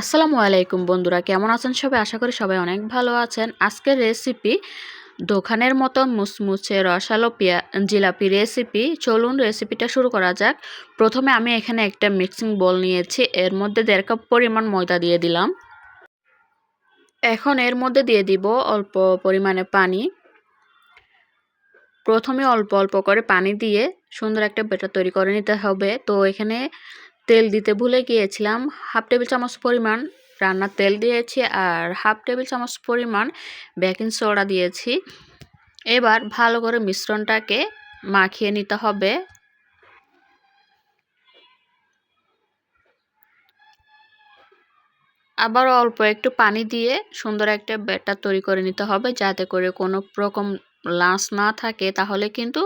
আসসালামু আলাইকুম বন্ধুরা, কেমন আছেন সবাই? আশা করি সবাই অনেক ভালো আছেন। আজকের রেসিপি দোকানের মতো মুসমুচে রসালো পিয়া, জিলাপি রেসিপি চলুন রেসিপিটা শুরু করা যাক। প্রথমে আমি এখানে একটা মিক্সিং বল নিয়েছি। এর মধ্যে দেড় কাপ পরিমাণ ময়দা দিয়ে দিলাম। এখন এর মধ্যে দিয়ে দিব অল্প পরিমাণে পানি। প্রথমে অল্প অল্প করে পানি দিয়ে সুন্দর একটা বেটার তৈরি করে নিতে হবে। তো এখানে তেল দিতে ভুলে গিয়েছিলাম। হাফ টেবিল চামচ পরিমাণ রান্নার তেল দিয়েছি আর হাফ টেবিল চামচ পরিমাণ বেকিং সোডা দিয়েছি। এবার ভালো করে মিশ্রণটাকে মাখিয়ে নিতে হবে। আবার অল্প একটু পানি দিয়ে সুন্দর একটা ব্যাটার তৈরি করে নিতে হবে যাতে করে কোনো রকম লাঞ্চ না থাকে, তাহলে কিন্তু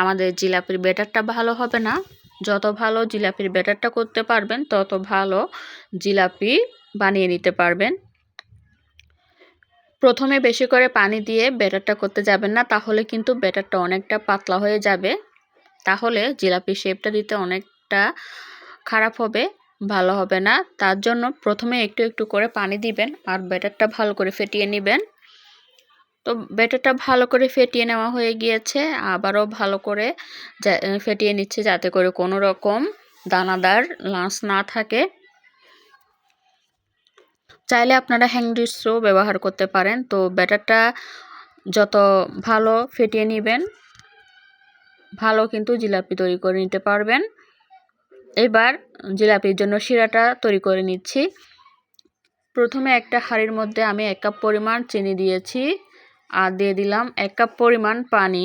আমাদের জিলাপির ব্যাটারটা ভালো হবে না। যত ভালো জিলাপির ব্যাটারটা করতে পারবেন, তত ভালো জিলাপি বানিয়ে নিতে পারবেন। প্রথমে বেশি করে পানি দিয়ে ব্যাটারটা করতে যাবেন না, তাহলে কিন্তু ব্যাটারটা অনেকটা পাতলা হয়ে যাবে। তাহলে জিলাপি শেপটা দিতে অনেকটা খারাপ হবে, ভালো হবে না। তার জন্য প্রথমে একটু একটু করে পানি দিবেন আর ব্যাটারটা ভালো করে ফেটিয়ে নেবেন। তো ব্যাটারটা ভালো করে ফেটিয়ে নেওয়া হয়ে গিয়েছে। আবারও ভালো করে ফেটিয়ে নিচ্ছে যাতে করে কোনো রকম দানাদার লাঞ্চ না থাকে। চাইলে আপনারা হ্যাংডিসও ব্যবহার করতে পারেন। তো ব্যাটারটা যত ভালো ফেটিয়ে নেবেন, ভালো কিন্তু জিলাপি তৈরি করে নিতে পারবেন। এবার জিলাপির জন্য শিরাটা তৈরি করে নিচ্ছি। প্রথমে একটা হাঁড়ির মধ্যে আমি এক কাপ পরিমাণ চিনি দিয়েছি। আর দিয়ে দিলাম এক কাপ পরিমাণ পানি।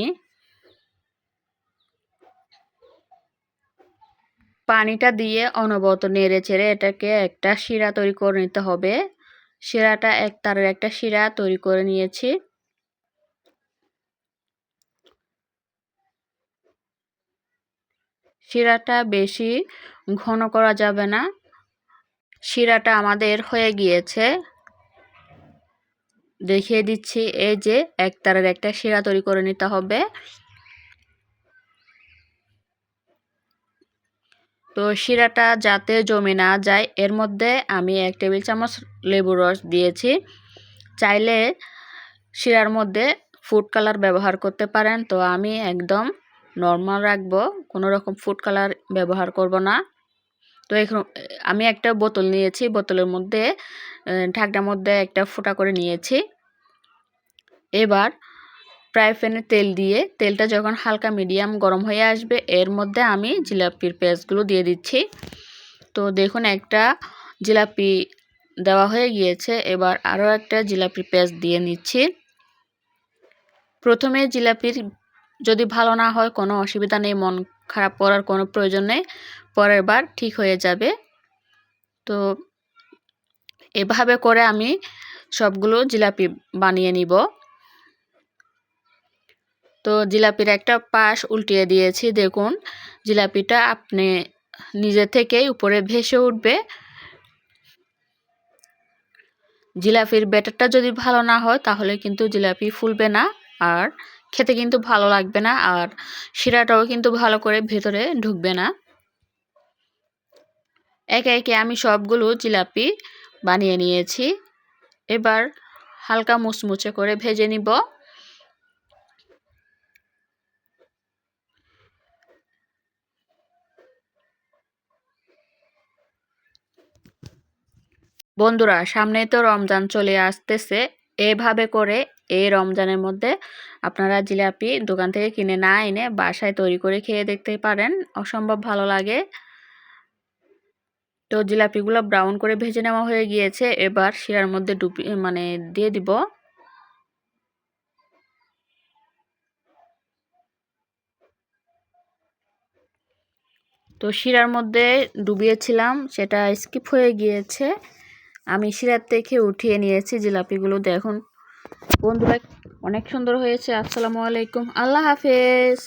পানিটা দিয়ে অনবরত নেড়ে চেড়ে এটাকে একটা শিরা তৈরি করে নিতে হবে। শিরাটা এক তারের একটা শিরা তৈরি করে নিয়েছি। শিরাটা বেশি ঘন করা যাবে না। শিরাটা আমাদের হয়ে গিয়েছে। দেখিয়ে দিচ্ছি, এই যে এক তারের একটা শিরা তৈরি করে নিতে হবে। তো শিরাটা যাতে জমে না যায়, এর মধ্যে আমি এক টেবিল চামচ লেবুর রস দিয়েছি। চাইলে শিরার মধ্যে ফুড কালার ব্যবহার করতে পারেন, তো আমি একদম নর্মাল রাখব, কোনো রকম ফুড কালার ব্যবহার করব না। তো এখন আমি একটা বোতল নিয়েছি, বোতলের মধ্যে ঢাকনার মধ্যে একটা ফোঁটা করে নিয়েছি। এবার ফ্রাই প্যানে তেল দিয়ে তেলটা যখন হালকা মিডিয়াম গরম হয়ে আসবে, এর মধ্যে আমি জিলাপির পেঁয়াজগুলো দিয়ে দিচ্ছি। তো দেখুন, একটা জিলাপি দেওয়া হয়ে গিয়েছে, এবার আরও একটা জিলাপির পেঁয়াজ দিয়ে নিচ্ছি। প্রথমে জিলাপির যদি ভালো না হয়, কোনো অসুবিধা নেই, মন খারাপ করার কোনো প্রয়োজন নেই, পরের বার ঠিক হয়ে যাবে। তো এভাবে করে আমি সবগুলো জিলাপি বানিয়ে নিব। তো জিলাপির একটা পাশ উল্টিয়ে দিয়েছি, দেখুন। জিলাপিটা আপনি নিজে থেকেই উপরে ভেসে উঠবে। জিলাপির ব্যাটারটা যদি ভালো না হয়, তাহলে কিন্তু জিলাপি ফুলবে না আর খেতে কিন্তু ভালো লাগবে না আর শিরাটাও কিন্তু ভালো করে ভেতরে ঢুকবে না। একে একে আমি সবগুলো জিলাপি বানিয়ে নিয়েছি। এবার হালকা মুচমুচে করে ভেজে নিব। বন্ধুরা, সামনেই তো রমজান চলে আসতেছে। এভাবে করে এই রমজানের মধ্যে আপনারা জিলাপি দোকান থেকে কিনে না এনে বাসায় তৈরি করে খেয়ে দেখতে পারেন। অসম্ভব ভালো লাগে। তো জিলাপিগুলো ব্রাউন করে ভেজে নেওয়া হয়ে গিয়েছে। এবার শিরার মধ্যে ডুবি মানে দিয়ে দিব। তো শিরার মধ্যে ডুবিয়েছিলাম, সেটা স্কিপ হয়ে গিয়েছে। আমি শিরার থেকে উঠিয়ে নিয়েছি জিলাপিগুলো দেখুন। বন্ধুরা, অনেক সুন্দর হয়েছে। আসসালামু আলাইকুম। আল্লাহ হাফেজ।